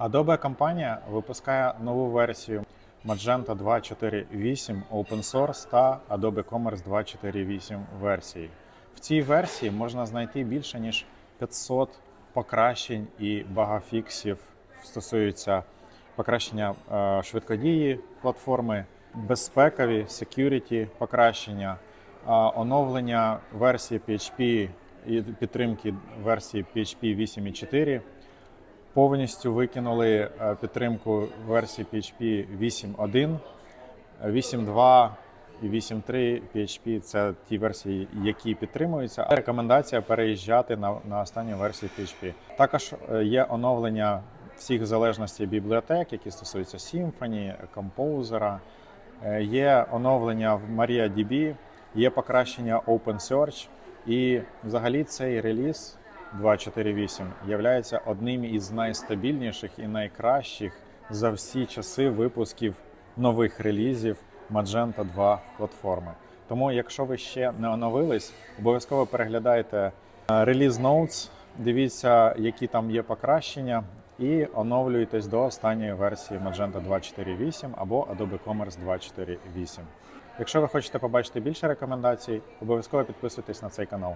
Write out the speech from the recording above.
Adobe компанія випускає нову версію Magento 2.4.8 Open Source та Adobe Commerce 2.4.8 версії. В цій версії можна знайти більше ніж 500 покращень і багафіксів стосуються покращення е, швидкодії платформи, безпекові, security покращення, е, оновлення версії PHP і підтримки версії PHP 8.4. Повністю викинули е, підтримку версії PHP 8.1, 8.2 і 8.3 PHP це ті версії, які підтримуються. А рекомендація переїжджати на, на останню версію PHP. Також е, є оновлення всіх залежностей бібліотек, які стосуються Symfony, Composer. Е, Є оновлення в MariaDB, є покращення OpenSearch. І взагалі цей реліз 2.4.8 є одним із найстабільніших і найкращих за всі часи випусків нових релізів Magento 2 платформи. Тому, якщо ви ще не оновились, обов'язково переглядайте е, реліз Notes, дивіться, які там є покращення, і оновлюйтесь до останньої версії Magento 2.4.8 або Adobe Commerce 2.4.8. Якщо ви хочете побачити більше рекомендацій, обов'язково підписуйтесь на цей канал.